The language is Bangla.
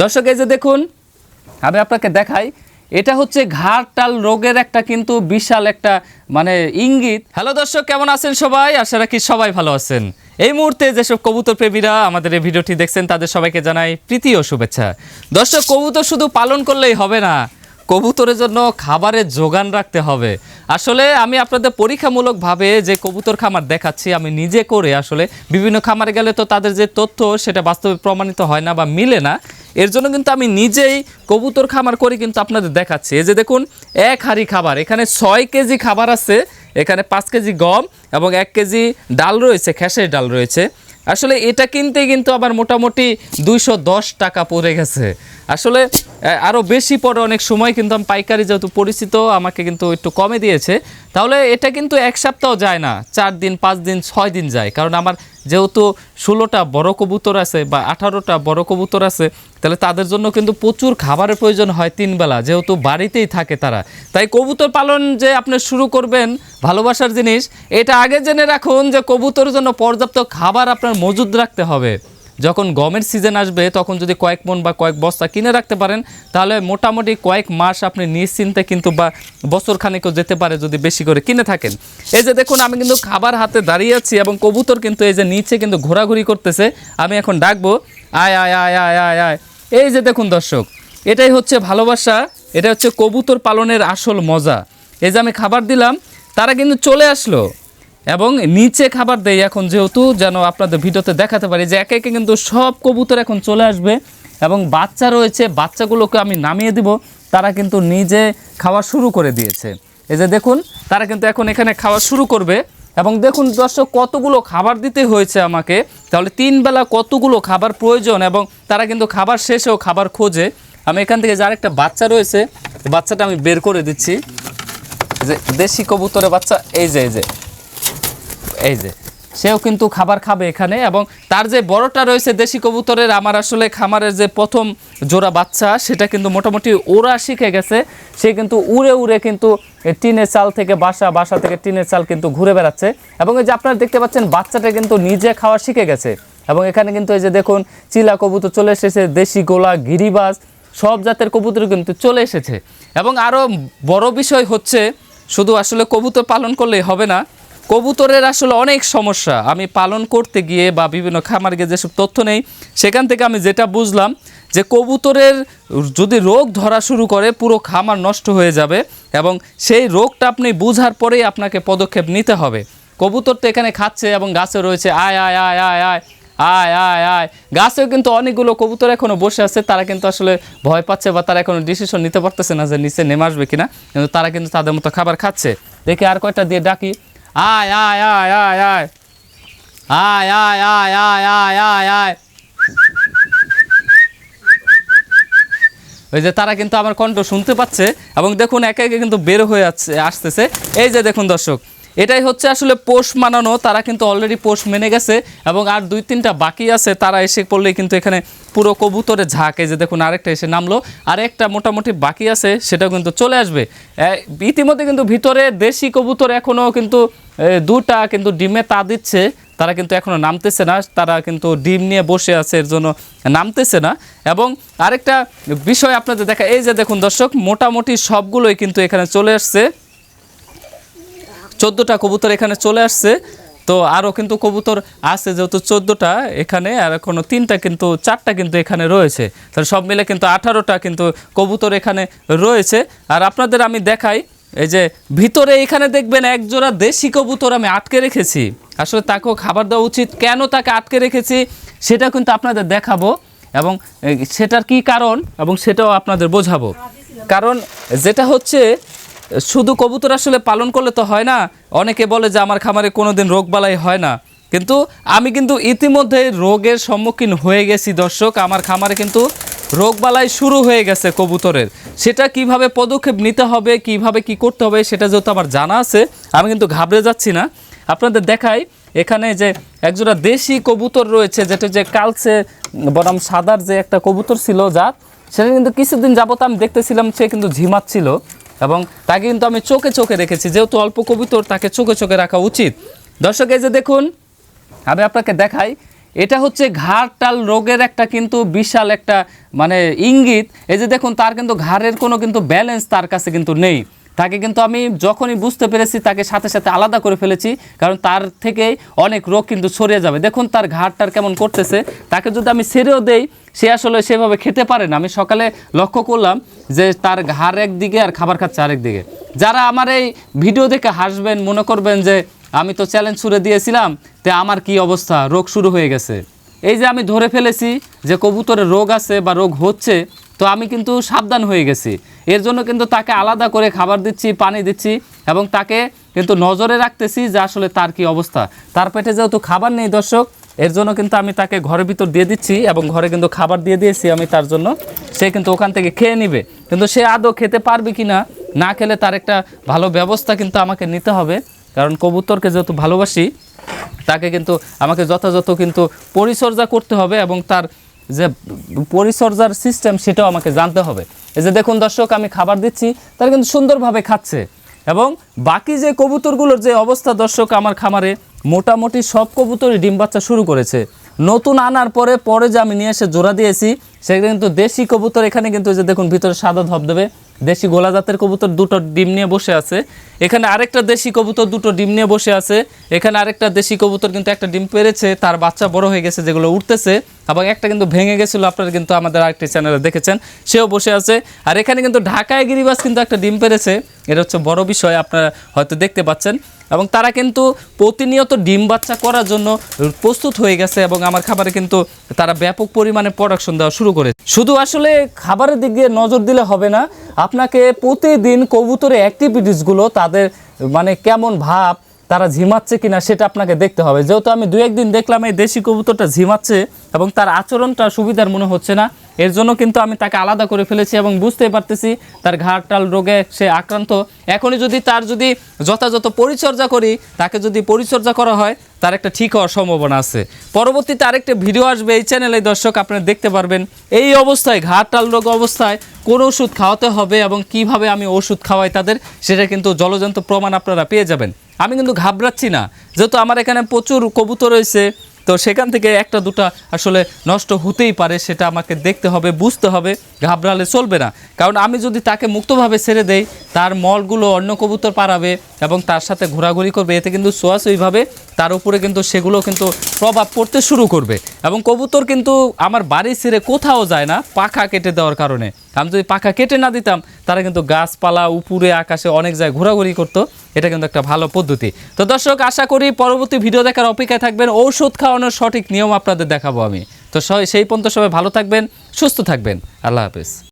দর্শক, এই যে দেখুন, আমি আপনাকে দেখাই, এটা হচ্ছে ঘাড়টাল রোগের একটা কিন্তু বিশাল একটা মানে ইঙ্গিত। হ্যালো দর্শক, কেমন আছেন সবাই? আশা রাখি সবাই ভালো আছেন। এই মুহূর্তে যেসব কবুতর প্রেমীরা আমাদের এই ভিডিওটি দেখছেন, তাদের সবাইকে জানাই প্রীতি ও শুভেচ্ছা। দর্শক, কবুতর শুধু পালন করলেই হবে না, কবুতরের জন্য খাবারের যোগান রাখতে হবে। আসলে আমি আপনাদের পরীক্ষামূলকভাবে যে কবুতর খামার দেখাচ্ছি, আমি নিজে করে আসলে বিভিন্ন খামারে গেলে তো তাদের যে তথ্য, সেটা বাস্তবে প্রমাণিত হয় না বা মিলে না। এর জন্য কিন্তু আমি নিজেই কবুতর খামার করে কিন্তু আপনাদের দেখাচ্ছি। এই যে দেখুন, এক হাঁড়ি খাবার, এখানে ছয় কেজি খাবার আছে, এখানে পাঁচ কেজি গম এবং এক কেজি ডাল রয়েছে, খেসের ডাল রয়েছে। আসলে এটা কিনতে কিন্তু আবার মোটামুটি দুইশো দশ টাকা পড়ে গেছে। আসলে আরও বেশি পরে অনেক সময় কিন্তু আমি পাইকারি যেহেতু পরিচিত, আমাকে কিন্তু একটু কমে দিয়েছে। তাহলে এটা কিন্তু এক সপ্তাহ যায় না, চার দিন, পাঁচ দিন, ছয় দিন যায়। কারণ আমার যেহেতু ষোলোটা বড় কবুতর আছে বা আঠারোটা বড় কবুতর আছে, তাহলে তাদের জন্য কিন্তু প্রচুর খাবারের প্রয়োজন হয় তিনবেলা, যেহেতু বাড়িতেই থাকে তারা। তাই কবুতর পালন যে আপনি শুরু করবেন, ভালোবাসার জিনিস, এটা আগে জেনে রাখুন যে কবুতরের জন্য পর্যাপ্ত খাবার আপনার মজুদ রাখতে হবে। যখন গমের সিজন আসবে, তখন যদি কয়েক মন বা কয়েক বস্তা কিনে রাখতে পারেন, তাহলে মোটামুটি কয়েক মাস আপনি নিশ্চিন্তে কিন্তু বা বছর খানেকও যেতে পারে যদি বেশি করে কিনে থাকেন। এই যে দেখুন, আমি কিন্তু খাবার হাতে দাঁড়িয়ে আছি এবং কবুতর কিন্তু এই যে নিচে কিন্তু ঘোরাঘুরি করতেছে। আমি এখন ডাকবো, আয় আয় আয় আয় আয় আয়। এই যে দেখুন দর্শক, এটাই হচ্ছে ভালোবাসা এটা হচ্ছে কবুতর পালনের আসল মজা। এই যে আমি খাবার দিলাম, তারা কিন্তু চলে আসলো। এবং নিচে খাবার দেই এখন যেহেতু, যেন আপনাদের ভিডিওতে দেখাতে পারি যে একে একে কিন্তু সব কবুতর এখন চলে আসবে এবং বাচ্চা রয়েছে, বাচ্চাগুলোকে আমি নামিয়ে দিব। তারা কিন্তু নিজে খাওয়া শুরু করে দিয়েছে। এই যে দেখুন, তারা কিন্তু এখন এখানে খাওয়া শুরু করবে। এবং দেখুন দর্শক, কতগুলো খাবার দিতে হয়েছে আমাকে। তাহলে তিন বেলা কতগুলো খাবার প্রয়োজন এবং তারা কিন্তু খাবার শেষেও খাবার খোঁজে। আমি এখান থেকে যার একটা বাচ্চা রয়েছে বাচ্চাটা আমি বের করে দিচ্ছি। যে দেশি কবুতরের বাচ্চা, এই যে এই যে। এই যে, সেও কিন্তু খাবার খাবে এখানে এবং তার যে বড়টা রয়েছে দেশি কবুতরের, আমার আসলে খামারের যে প্রথম জোড়া বাচ্চা, সেটা কিন্তু মোটামুটি ওরা শিখে গেছে। সে কিন্তু উড়ে উড়ে কিন্তু টিনের চাল থেকে বাসা বাসা থেকে টিনের চাল কিন্তু ঘুরে বেড়াচ্ছে এবং এই যে আপনারা দেখতে পাচ্ছেন, বাচ্চাটা কিন্তু নিজে খাওয়া শিখে গেছে এবং এখানে কিন্তু এই যে দেখুন, চিলা কবুতর চলে এসেছে, দেশি গোলা, গিরিবাজ, সব জাতের কবুতর কিন্তু চলে এসেছে। এবং আরও বড় বিষয় হচ্ছে, শুধু আসলে কবুতর পালন করলেই হবে না কবুতরের আসলে অনেক সমস্যা। আমি পালন করতে গিয়ে বা বিভিন্ন খামার গিয়ে যেসব তথ্য নেই, সেখান থেকে আমি যেটা বুঝলাম যে কবুতরের যদি রোগ ধরা শুরু করে, পুরো খামার নষ্ট হয়ে যাবে এবং সেই রোগটা আপনি বুঝার পরেই আপনাকে পদক্ষেপ নিতে হবে। কবুতর তো এখানে খাচ্ছে এবং গাছে রয়েছে, আয় আয় আয় আয় আয় আয় আয় আয়। গাছেও কিন্তু অনেকগুলো কবুতর এখনও বসে আছে, তারা কিন্তু আসলে ভয় পাচ্ছে বা তারা এখনও ডিসিশন নিতে পারতেছে না যে নিচে নেমে আসবে কিনা, কিন্তু তারা কিন্তু তাদের মতো খাবার খাচ্ছে। দেখি আর কয়টা দিয়ে ডাকি। আয় আয় আয় আয় আয় আয় আয় আয় আয় আয় আয় আয় ওই যে তারা কিন্তু আমার কণ্ঠ শুনতে পাচ্ছে এবং দেখুন একে একে কিন্তু বের হয়ে আসছে আসতেছে। এই যে দেখুন দর্শক, এটাই হচ্ছে আসলে পোষ মানানো। তারা কিন্তু অলরেডি পোষ মেনে গেছে এবং আর দুই তিনটা বাকি আছে। তারা এসে পড়লেই কিন্তু এখানে পুরো কবুতরে ঝাঁক। এই যে দেখুন আরেকটা এসে নামলো। আর একটা মোটামুটি বাকি আছে, সেটাও কিন্তু চলে আসবে। ইতিমধ্যে কিন্তু ভিতরে দেশি কবুতর এখনও কিন্তু দুটা কিন্তু ডিমে তা দিচ্ছে, তারা কিন্তু এখনও নামতেছে না, তারা কিন্তু ডিম নিয়ে বসে আছে, এর জন্য নামতেছে না। এবং আরেকটা বিষয় আপনাদের দেখা, এই যে দেখুন দর্শক, মোটামুটি সবগুলোই কিন্তু এখানে চলে আসছে। চোদ্দোটা কবুতর এখানে চলে আসছে, তো আরও কিন্তু কবুতর আছে যেহেতু চোদ্দোটা এখানে, আর এখনও তিনটা কিন্তু, চারটা কিন্তু এখানে রয়েছে। তাহলে সব মিলে কিন্তু আঠারোটা কিন্তু কবুতর এখানে রয়েছে। আর আপনাদের আমি দেখাই এই যে ভিতরে এখানে দেখবেন এক জোড়া দেশি কবুতর আমি আটকে রেখেছি। আসলে তাকেও খাবার দেওয়া উচিত। কেন তাকে আটকে রেখেছি সেটা কিন্তু আপনাদের দেখাবো এবং সেটার কি কারণ এবং সেটাও আপনাদের বোঝাবো। কারণ যেটা হচ্ছে, শুধু কবুতর আসলে পালন করলে তো হয় না, অনেকে বলে যে আমার খামারে কোনোদিন রোগবালাই হয় না। কিন্তু আমি কিন্তু ইতিমধ্যে রোগের সম্মুখীন হয়ে গেছি দর্শক, আমার খামারে কিন্তু রোগবালাই শুরু হয়ে গেছে কবুতরের। সেটা কীভাবে পদক্ষেপ নিতে হবে, কীভাবে কি করতে হবে, সেটা যেহেতু আমার জানা আছে, আমি কিন্তু ঘাবড়ে যাচ্ছি না। আপনাদের দেখাই, এখানে যে একজোড়া দেশি কবুতর রয়েছে, যেটা যে কালচে বনাম সাদার যে একটা কবুতর ছিল জাত সেটা কিন্তু কিছুদিন যাবত আমি দেখতেছিলাম, সে কিন্তু ঝিমাচ্ছিল। এবং তাকে কিন্তু আমি চোখে চোখে রেখেছি যেহেতু অল্প কবুতর, তাকে চোখে চোখে রাখা উচিত। দর্শক, এই যে দেখুন, আমি আপনাকে দেখাই এটা হচ্ছে ঘাড়টাল রোগের একটা কিন্তু বিশাল একটা মানে ইঙ্গিত। এই যে দেখুন, তার কিন্তু ঘাড়ের কোনো কিন্তু ব্যালেন্স তার কাছে কিন্তু নেই। তাকে কিন্তু আমি যখনই বুঝতে পেরেছি, তাকে সাথে সাথে আলাদা করে ফেলেছি, কারণ তার থেকেই অনেক রোগ কিন্তু ছড়িয়ে যাবে। দেখুন, তার ঘাড়টার কেমন করতেছে। তাকে যদি আমি ছেড়েও দেই, সে আসলে সেভাবে খেতে পারে না। আমি সকালে লক্ষ্য করলাম যে তার ঘাড় একদিকে আর খাবার খাচ্ছে আরেক দিকে। যারা আমার এই ভিডিও দেখে হাসবেন, মনে করবেন যে আমি তো চ্যালেঞ্জ ছুড়ে দিয়েছিলাম, তে আমার কি অবস্থা? রোগ শুরু হয়ে গেছে। এই যে আমি ধরে ফেলেছি যে কবুতরের রোগ আছে বা রোগ হচ্ছে, তো আমি কিন্তু সাবধান হয়ে গেছি। এর জন্য কিন্তু তাকে আলাদা করে খাবার দিচ্ছি, পানি দিচ্ছি, এবং তাকে কিন্তু নজরে রাখতেছি যে আসলে তার কি অবস্থা। তার পেটে যেহেতু খাবার নেই দর্শক, এর জন্য কিন্তু আমি তাকে ঘরের ভিতর দিয়ে দিচ্ছি এবং ঘরে কিন্তু খাবার দিয়ে দিয়েছি আমি তার জন্য। সে কিন্তু ওখান থেকে খেয়ে নিবে। কিন্তু সে আদৌ খেতে পারবে কি না না খেলে তার একটা ভালো ব্যবস্থা কিন্তু আমাকে নিতে হবে। কারণ কবুতরকে যেহেতু ভালোবাসি, তাকে কিন্তু আমাকে যথাযথ কিন্তু পরিচর্যা করতে হবে এবং তার যে পরিচর্যার সিস্টেম সেটাও আমাকে জানতে হবে। এই যে দেখুন দর্শক, আমি খাবার দিচ্ছি, তারা কিন্তু সুন্দরভাবে খাচ্ছে এবং বাকি যে কবুতরগুলোর যে অবস্থা দর্শক, আমার খামারে মোটামুটি সব কবুতরই ডিম বাচ্চা শুরু করেছে। নতুন আনার পরে পরে যে আমি নিয়ে এসে জোড়া দিয়েছি, সেটা কিন্তু দেশি কবুতর। এখানে কিন্তু যে দেখুন, ভিতরে সাদা ধবধবে দেশি গোলা জাতের কবুতর দুটো ডিম নিয়ে বসে আছে। এখানে আরেকটা দেশি কবুতর দুটো ডিম নিয়ে বসে আছে। এখানে আরেকটা দেশি কবুতর কিন্তু একটা ডিম পেরেছে, তার বাচ্চা বড় হয়ে গেছে, যেগুলো উঠতেছে, এবং একটা কিন্তু ভেঙে গেছিল, আপনারা কিন্তু আমাদের আরেকটি চ্যানেলে দেখেছেন, সেও বসে আছে। আর এখানে কিন্তু ঢাকায় গিরিবাস কিন্তু একটা ডিম পেরেছে, এটা হচ্ছে বড় বিষয়, আপনারা হয়তো দেখতে পাচ্ছেন। এবং তারা কিন্তু প্রতিনিয়ত ডিম বাচ্চা করার জন্য প্রস্তুত হয়ে গেছে এবং আমার খাবারে কিন্তু তারা ব্যাপক পরিমাণে প্রোডাকশন দেওয়া শুরু করে শুধু আসলে খাবারের দিক দিয়ে নজর দিলে হবে না, আপনাকে প্রতিদিন কবুতরের অ্যাক্টিভিটিসগুলো তাদের মানে কেমন ভাব, তারা ঝিমাচ্ছে কিনা সেটা আপনাকে দেখতে হবে। যেহেতু আমি দু একদিন দেখলাম এই দেশি কবুতরটা ঝিমাচ্ছে এবং তার আচরণটা সুবিধার মনে হচ্ছে না এর জন্য কিন্তু আমি তাকে আলাদা করে ফেলেছি এবং বুঝতে পারতেছি তার ঘাড়টাল রোগে সে আক্রান্ত। এখনই যদি তার যদি যথাযথ পরিচর্যা করি, তাকে যদি পরিচর্যা করা হয়, তার একটা ঠিক হওয়ার সম্ভাবনা আছে। পরবর্তীতে আরেকটা ভিডিও আসবে এই চ্যানেলে দর্শক আপনারা দেখতে পারবেন এই অবস্থায়, ঘাড়টাল রোগ অবস্থায় কোন ওষুধ খাওয়াতে হবে এবং কীভাবে আমি ওষুধ খাওয়াই তাদের, সেটা কিন্তু জলজন্ত প্রমাণ আপনারা পেয়ে যাবেন। আমি কিন্তু ঘাবড়াচ্ছি না, যেহেতু আমার এখানে প্রচুর কবুতর রয়েছে তো সেখান থেকে একটা দুটা আসলে নষ্ট হতেই পারে, সেটা আমাকে দেখতে হবে, বুঝতে হবে, ঘাবড়ালে চলবে না। কারণ আমি যদি তাকে মুক্তভাবে ছেড়ে দেই, তার মলগুলো অন্য কবুতর পারাবে এবং তার সাথে ঘোরাঘুরি করবে, এতে কিন্তু সোয়াশইভাবে তার উপরে কিন্তু সেগুলো কিন্তু প্রভাব পড়তে শুরু করবে। এবং কবুতর কিন্তু আমার বাড়ি ছেড়ে কোথাও যায় না, পাখা কেটে দেওয়ার কারণে। আমি যদি পাখা কেটে না দিতাম, তারা কিন্তু গাছপালা, উপরে, আকাশে অনেক জায়গায় ঘোরাঘুরি করতো। এটা কিন্তু একটা ভালো পদ্ধতি। তো দর্শক, আশা করি পরবর্তী ভিডিও দেখার অপেক্ষায় থাকবেন। ঔষধ খাওয়ানোর সঠিক নিয়ম আপনাদের দেখাবো আমি। তো সেই পর্যন্ত সবাই ভালো থাকবেন, সুস্থ থাকবেন। আল্লাহ হাফেজ।